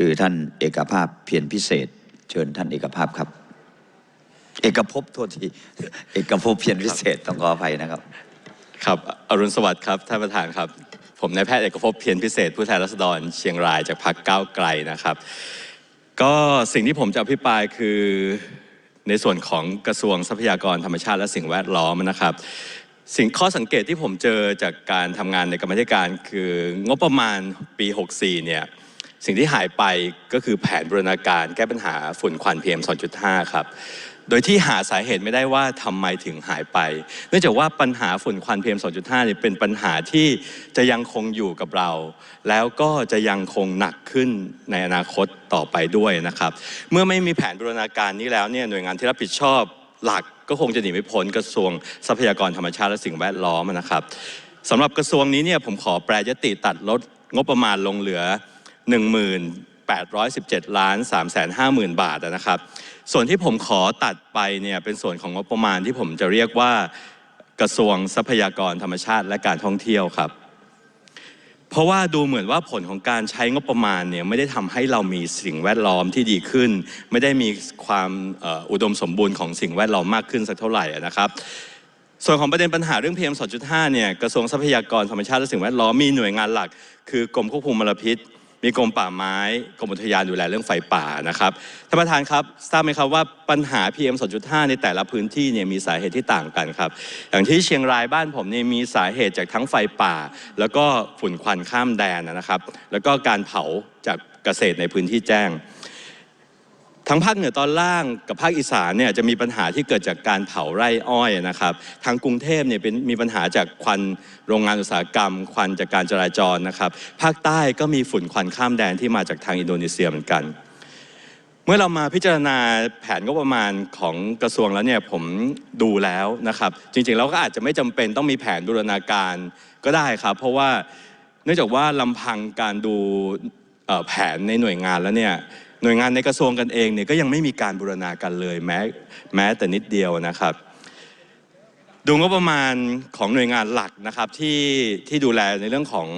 คือท่านเอกภาพเพียรพิเศษ เชิญท่านเอกภาพครับ เอกภพโทษทีเอกภพเพียรพิเศษต้องขออภัยนะครับ ครับอรุณสวัสดิ์ครับท่านประธานครับ ผมนายแพทย์เอกภพเพียรพิเศษ ผู้แทนราษฎรเชียงรายจากพรรคก้าวไกลนะครับ ก็สิ่งที่ผมจะอภิปรายคือในส่วนของกระทรวงทรัพยากรธรรมชาติและสิ่งแวดล้อมนะครับ สิ่งข้อสังเกตที่ผมเจอจากการทำงานในกรรมธิการคืองบประมาณปี 64 เนี่ย สิ่งที่หายไปก็คือแผนบูรณาการแก้ปัญหาฝุ่นควัน PM 2.5 ครับ โดยที่หาสาเหตุไม่ได้ว่าทำไมถึงหายไป เนื่องจากว่าปัญหาฝุ่นควัน PM 2.5เนี่ยเป็นปัญหาที่จะยังคงอยู่กับเรา แล้วก็จะยังคงหนักขึ้นในอนาคตต่อไปด้วยนะครับ เมื่อไม่มีแผนบูรณาการนี้แล้วเนี่ยหน่วยงานที่รับผิดชอบหลักก็คงจะหนีไม่พ้นกระทรวงทรัพยากรธรรมชาติและสิ่งแวดล้อมนะครับสำหรับกระทรวงนี้เนี่ยผมขอแปรยติตัดลดงบประมาณลงเหลือ 1817ล้าน3 5 0 0 0 0 บาทนะครับ ส่วนที่ผมขอตัดไปเนี่ยเป็นส่วนของงบประมาณที่ผมจะเรียกว่ากระทรวงทรัพยากรธรรมชาติและการท่องเที่ยวครับ เพราะว่าดูเหมือนว่าผลของการใช้งบประมาณเนี่ยไม่ได้ทำให้เรามีสิ่งแวดล้อมที่ดีขึ้น ไม่ได้มีความอ่ออุดมสมบูรณ์ของสิ่งแวดล้อมมากขึ้นสักเท่าไหร่นะครับส่วนของประเด็นปัญหาเรื่อง PM 2.5 เนี่ย กระทรวงทรัพยากรธรรมชาติและสิ่งแวดล้อมมีหน่วยงานหลัก คือกรมควบคุมมลพิษ มีกรมป่าไม้กรมอุทยานดูแลเรื่องไฟป่านะครับท่านประธานครับทราบไหมครับว่าปัญหา PM 2.5 ในแต่ละพื้นที่เนี่ยมีสาเหตุที่ต่างกันครับ อย่างที่เชียงรายบ้านผมเนี่ยมีสาเหตุจากทั้งไฟป่า แล้วก็ฝุ่นควันข้ามแดนนะครับ แล้วก็การเผาจากเกษตรในพื้นที่แจ้งทั้ง ภาคเหนือตอนล่างกับภาคอีสานเนี่ยจะมีปัญหาที่เกิดจากการเผาไร่อ้อยนะครับ ทางกรุงเทพเนี่ยเป็นมีปัญหาจากควันโรงงานอุตสาหกรรม ควันจากการจราจรนะครับ ภาคใต้ก็มีฝุ่นควันข้ามแดนที่มาจากทางอินโดนีเซียเหมือนกัน เมื่อเรามาพิจารณาแผนงบประมาณของกระทรวงแล้วเนี่ยผมดูแล้วนะครับ จริงๆแล้วก็อาจจะไม่จำเป็นต้องมีแผนบูรณาการก็ได้ครับ เพราะว่าเนื่องจากว่าลำพังการดูแผนในหน่วยงานแล้วเนี่ย หน่วยงานในกระทรวงกันเองเนี่ยก็ยังไม่มีการบูรณากันเลยแม้แม้แต่นิดเดียวนะครับ ดูงบประมาณของหน่วยงานหลักนะครับที่ที่ดูแลในเรื่องของ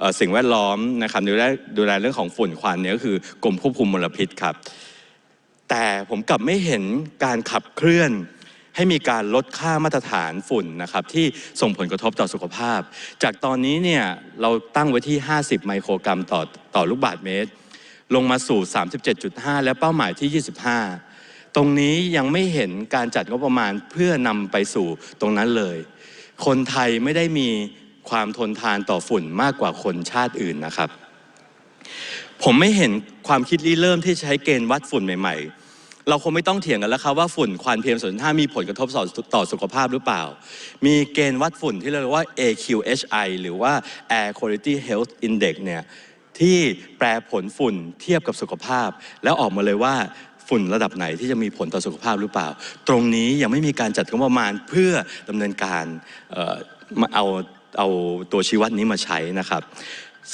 ออสิ่งแวดล้อมนะครับดูแลดูแลเรื่องของฝุ่นควันเนี่ยก็คือกรมควบคุมมลพิษครับ แต่ผมกลับไม่เห็นการขับเคลื่อนให้มีการลดค่ามาตรฐานฝุ่นนะครับที่ส่งผลกระทบต่อสุขภาพ จากตอนนี้เนี่ยเราตั้งไว้ที่ 50 ไมโครกรัมต่อต่อลูกบาศก์เมตร ลงมาสู่ 37.5 และเป้าหมายที่ 25 ตรงนี้ยังไม่เห็นการจัดงบประมาณเพื่อนำไปสู่ตรงนั้นเลย คนไทยไม่ได้มีความทนทานต่อฝุ่นมากกว่าคนชาติอื่นนะครับ ผมไม่เห็นความคิดริเริ่มที่ใช้เกณฑ์วัดฝุ่นใหม่ ๆเราคงไม่ต้องเถียงกันแล้วครับว่าฝุ่นควันเพียงส่วนห้ามีผลกระทบต่อสุขภาพหรือเปล่า มีเกณฑ์วัดฝุ่นที่เรียกว่า AQHI หรือว่า Air Quality Health Index เนี่ย ที่แปลผลฝุ่นเทียบกับสุขภาพ แล้วออกมาเลยว่าฝุ่นระดับไหนที่จะมีผลต่อสุขภาพหรือเปล่า ตรงนี้ยังไม่มีการจัดงบประมาณเพื่อดำเนินการเอ่อมาเอาเอาตัวชี้วัดนี้มาใช้นะครับ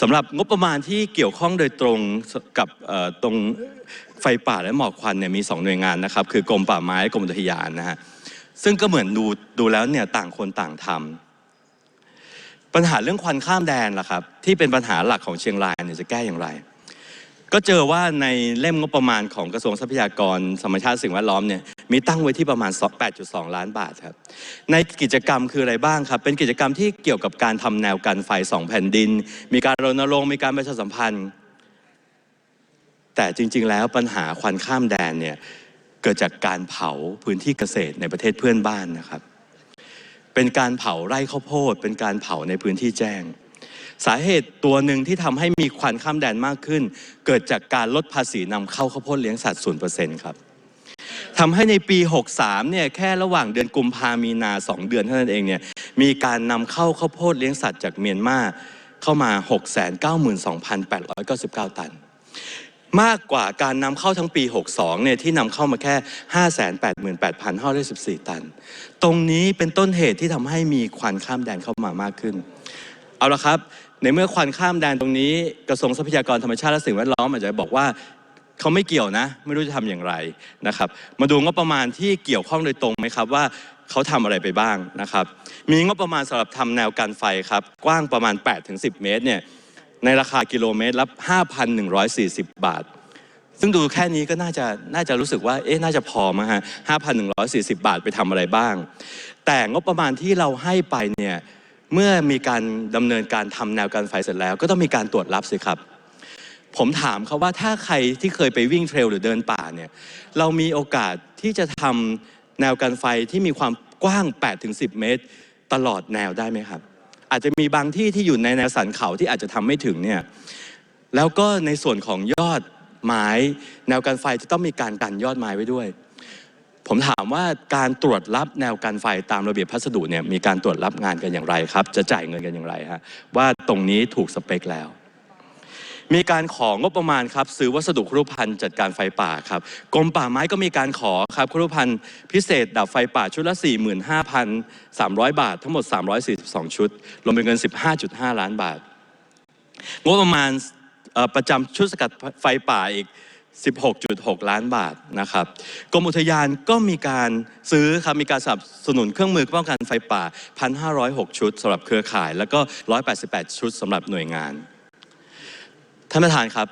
สำหรับงบประมาณที่เกี่ยวข้องโดยตรงกับตรงไฟป่าและหมอกควันเนี่ยมีสองหน่วยงานนะครับ คือกรมป่าไม้กรมอุทยานนะฮะซึ่งก็เหมือนดูดูแล้วเนี่ยต่างคนต่างทำ ปัญหาเรื่องควันข้ามแดนล่ะครับที่เป็นปัญหาหลักของเชียงรายเนี่ยจะแก้อย่างไร ก็เจอว่าในเล่มงบประมาณของกระทรวงทรัพยากรธรรมชาติสิ่งแวดล้อมเนี่ยมีตั้งไว้ที่ประมาณ 8.2 ล้านบาทครับในกิจกรรมคืออะไรบ้างครับ เป็นกิจกรรมที่เกี่ยวกับการทำแนวกันไฟสองแผ่นดิน มีการรณรงค์มีการประชาสัมพันธ์ แต่จริง ๆ แล้วปัญหาควันข้ามแดนเนี่ยเกิดจากการเผาพื้นที่เกษตรในประเทศเพื่อนบ้านนะครับ เป็นการเผาไร่ข้าวโพด เป็นการเผาในพื้นที่แจ้ง สาเหตุตัวหนึ่งที่ทำให้มีควันข้ามแดนมากขึ้น เกิดจากการลดภาษีนำเข้าข้าวโพดเลี้ยงสัตว์0%ครับทำให้ในปี 63 เนี่ยแค่ระหว่างเดือนกุมภามีนา 2 เดือนเท่านั้นเองเนี่ยมีการนำเข้าข้าวโพดเลี้ยงสัตว์จากเมียนมาเข้ามา 692,899 ตัน มากกว่าการนำเข้าทั้งปี 62 เนี่ยที่นำเข้ามาแค่ 588,514 ตัน ตรงนี้เป็นต้นเหตุที่ทำให้มีควันข้ามแดนเข้ามามากขึ้น เอาละครับ ในเมื่อควันข้ามแดนตรงนี้กระทรวงทรัพยากรธรรมชาติและสิ่งแวดล้อมอาจจะบอกว่าเขาไม่เกี่ยวนะ ไม่รู้จะทำอย่างไรนะครับ มาดูงบประมาณที่เกี่ยวข้องโดยตรงไหมครับว่าเขาทำอะไรไปบ้างนะครับ มีงบประมาณสำหรับทำแนวกันไฟครับ กว้างประมาณ 8-10 เมตรเนี่ย ในราคากิโลเมตรละ5,140 บาท ซึ่งดูแค่นี้ก็น่าจะน่าจะรู้สึกว่าเอ๊ะน่าจะพอมั้งฮะ5,140 บาทไปทำอะไรบ้าง แต่งบประมาณที่เราให้ไปเนี่ยเมื่อมีการดำเนินการทำแนวการไฟเสร็จแล้ว ก็ต้องมีการตรวจรับสิครับผมถามเขาว่าถ้าใครที่เคยไปวิ่งเทรลหรือเดินป่าเนี่ยเรามีโอกาสที่จะทำแนวกันไฟที่มีความกว้าง 8-10 เมตร ตลอดแนวได้ไหมครับ อาจจะมีบางที่ที่อยู่ในแนวสันเขาที่อาจจะทำไม่ถึงเนี่ยแล้วก็ในส่วนของยอดไม้แนวกันไฟจะต้องมีการกันยอดไม้ไว้ด้วย ผมถามว่าการตรวจรับแนวกันไฟตามระเบียบพัสดุเนี่ยมีการตรวจรับงานกันอย่างไรครับ จะจ่ายเงินกันอย่างไรฮะว่าตรงนี้ถูกสเปคแล้ว มีการของงบประมาณครับซื้อวัสดุครุภัณฑ์จัดการไฟป่าครับกรมป่าไม้ก็มีการขอครับครุภัณฑ์พิเศษดับไฟป่าชุดละ 45,300 บาท ทั้งหมด 342 ชุด รวมเป็นเงิน 15.5 ล้านบาท งบประมาณประจำชุดสกัดไฟป่าอีก 16.6 ล้านบาทนะครับกรมอุทยานก็มีการซื้อครับมีการสนับสนุนเครื่องมือป้องกันไฟป่า 1,506 ชุดสำหรับเครือข่าย แล้วก็ 188 ชุดสำหรับหน่วยงาน ท่านประธานครับ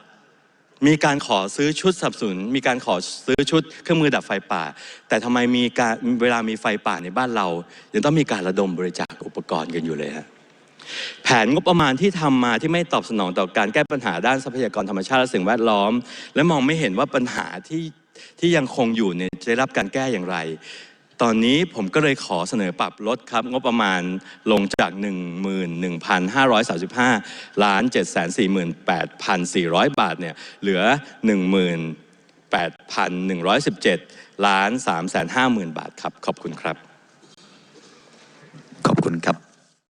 มีการขอซื้อชุดสับสนมีการขอซื้อชุดเครื่องมือดับไฟป่า แต่ทำไมมีการเวลามีไฟป่าในบ้านเรา ยังต้องมีการระดมบริจาคอุปกรณ์กันอยู่เลยฮะแผนงบประมาณที่ทำมาที่ไม่ตอบสนองต่อการแก้ปัญหาด้านทรัพยากรธรรมชาติและสิ่งแวดล้อม และมองไม่เห็นว่าปัญหาที่ที่ยังคงอยู่เนี่ยจะได้รับการแก้อย่างไร ตอนนี้ผมก็เลยขอเสนอปรับลดครับ งบประมาณลงจาก 11,535 ล้าน 748,400 บาทเนี่ยเหลือ 18,117 ล้าน 350,000 บาทครับ ขอบคุณครับ ขอบคุณครับ